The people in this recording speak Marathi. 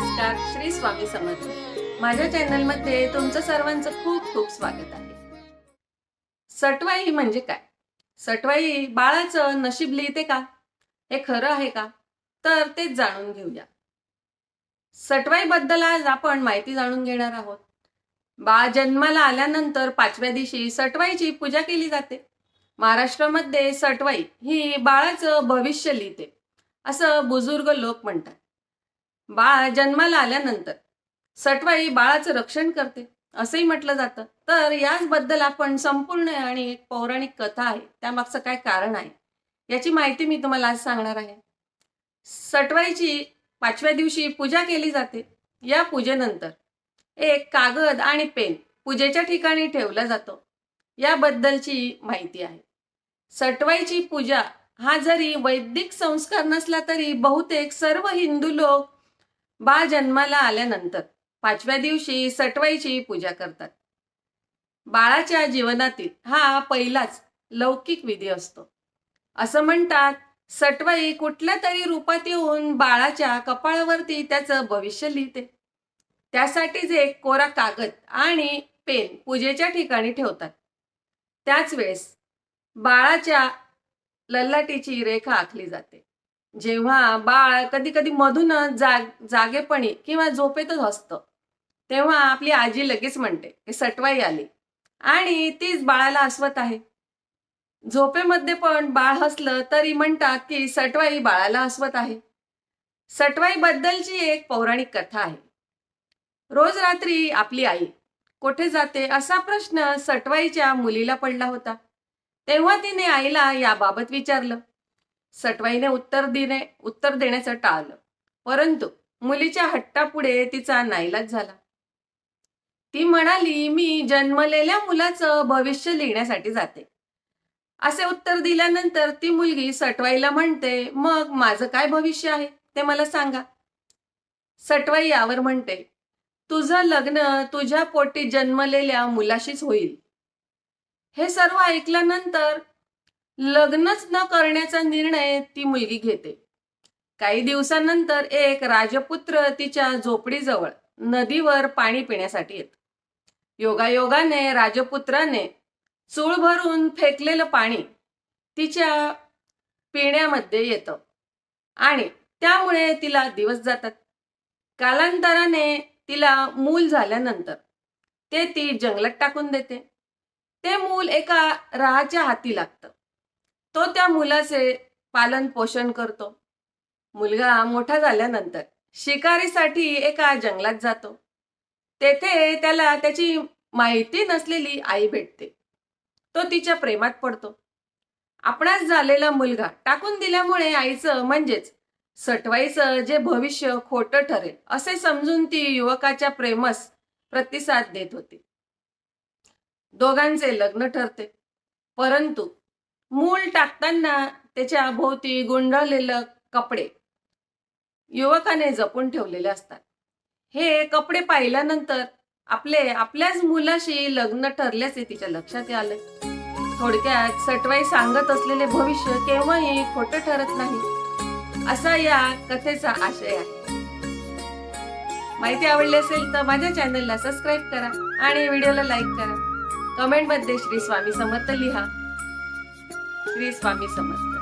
नमस्कार श्री स्वामी समर्थ. माझ्या चॅनलमध्ये तुमचं सर्वांचं खूप खूप स्वागत आहे. सटवाई म्हणजे काय? सटवाई बाळाचं नशीब लिहिते का? हे खरं आहे का? तर तेच जाणून घेऊया. सटवाई बद्दल आज आपण माहिती जाणून घेणार आहोत. बाळ जन्माला आल्यानंतर पाचव्या दिवशी सटवाईची पूजा केली जाते. महाराष्ट्रामध्ये सटवाई ही बाळाचं भविष्य लिहिते. असं बुजुर्ग लोक म्हणतात. बाळ जन्माला आल्यानंतर. सटवाई बाळाचं रक्षण करते असंही म्हटलं जातं. तर याचबद्दल आपण संपूर्ण आणि एक पौराणिक कथा आहे त्यामागचं काय कारण आहे याची माहिती मी तुम्हाला आज सांगणार आहे. सटवाईची पाचव्या दिवशी पूजा केली जाते. या पूजेनंतर एक कागद आणि पेन पूजेच्या ठिकाणी ठेवला जातो. याबद्दलची माहिती आहे. सटवाईची पूजा हा जरी वैदिक संस्कार नसला तरी बहुतेक सर्व हिंदू लोक बाळ जन्माला आल्यानंतर पाचव्या दिवशी सटवाईची पूजा करतात. बाळाच्या जीवनातील हा पहिलाच लौकिक विधी असतो. असं म्हणतात सटवाई कुठल्या तरी रूपात येऊन बाळाच्या कपाळावरती त्याचं भविष्य लिहिते. त्यासाठीच एक कोरा कागद आणि पेन पूजेच्या ठिकाणी ठेवतात. त्याच वेळेस बाळाच्या ललाटीची रेखा आखली जाते. जेव्हा बाळ कधी कधी मधून जाग जागेपणी किंवा झोपेतच असतं तेव्हा आपली आजी लगेच म्हणते की सटवाई आली. आणि तीच बाळाला हसवत आहे. झोपेमध्ये पण बाळ हसलं तरी म्हणतात की सटवाई बाळाला हसवत आहे. सटवाई बद्दलची एक पौराणिक कथा आहे. रोज रात्री आपली आई कोठे जाते असा प्रश्न सटवाईच्या मुलीला पडला होता. तेव्हा तिने आईला याबाबत विचारलं. सटवाईने उत्तर देणे उत्तर देण्याचं टाळलं. परंतु मुलीच्या हट्टापुढे तिचा नाईलाज झाला. ती म्हणाली मी जन्मलेल्या मुलाचं भविष्य लिहिण्यासाठी जाते. असे उत्तर दिल्यानंतर ती मुलगी सटवाईला म्हणते मग माझं काय भविष्य आहे? ते मला सांगा. सटवाई यावर म्हणते तुझं लग्न तुझ्या पोटी जन्मलेल्या मुलाशीच होईल. हे सर्व ऐकल्यानंतर लग्नच न करण्याचा निर्णय ती मुलगी घेते. काही दिवसांनंतर एक राजपुत्र तिच्या झोपडीजवळ नदीवर पाणी पिण्यासाठी येत. योगायोगाने राजपुत्राने चूळ भरून फेकलेलं पाणी तिच्या पिण्यामध्ये येतं आणि त्यामुळे तिला दिवस जातात. कालांतराने तिला मूल झाल्यानंतर ते ती जंगलात टाकून देते. ते मूल एका राहाच्या हाती लागतं. तो त्या मुलाचे पालन पोषण करतो. मुलगा मोठा झाल्यानंतर शिकारीसाठी एका जंगलात जातो. तेथे त्याला त्याची माहिती नसलेली आई भेटते. तो तिच्या प्रेमात पडतो. आपणास झालेला मुलगा टाकून दिल्यामुळे आईचं म्हणजेच सटवाईचं जे भविष्य खोटं ठरेल असे समजून ती युवकाच्या प्रेमस प्रतिसाद देत होती. दोघांचे लग्न ठरते. परंतु मूल टाकताना त्याच्या भोवती गुंडाळलेलं कपडे युवकाने जपून ठेवलेले असतात. हे कपडे पाहिल्यानंतर आपले आपल्याच मुलाशी लग्न ठरल्याचे तिच्या लक्षात आलं. थोडक्यात सटवाई सांगत असलेले भविष्य केव्हाही खोटं ठरत नाही असा या कथेचा आशय आहे. माहिती आवडली असेल तर माझ्या चॅनलला सबस्क्राईब करा आणि व्हिडिओला लाईक करा. कमेंटमध्ये श्री स्वामी समर्थ लिहा. श्री स्वामी समर्थ.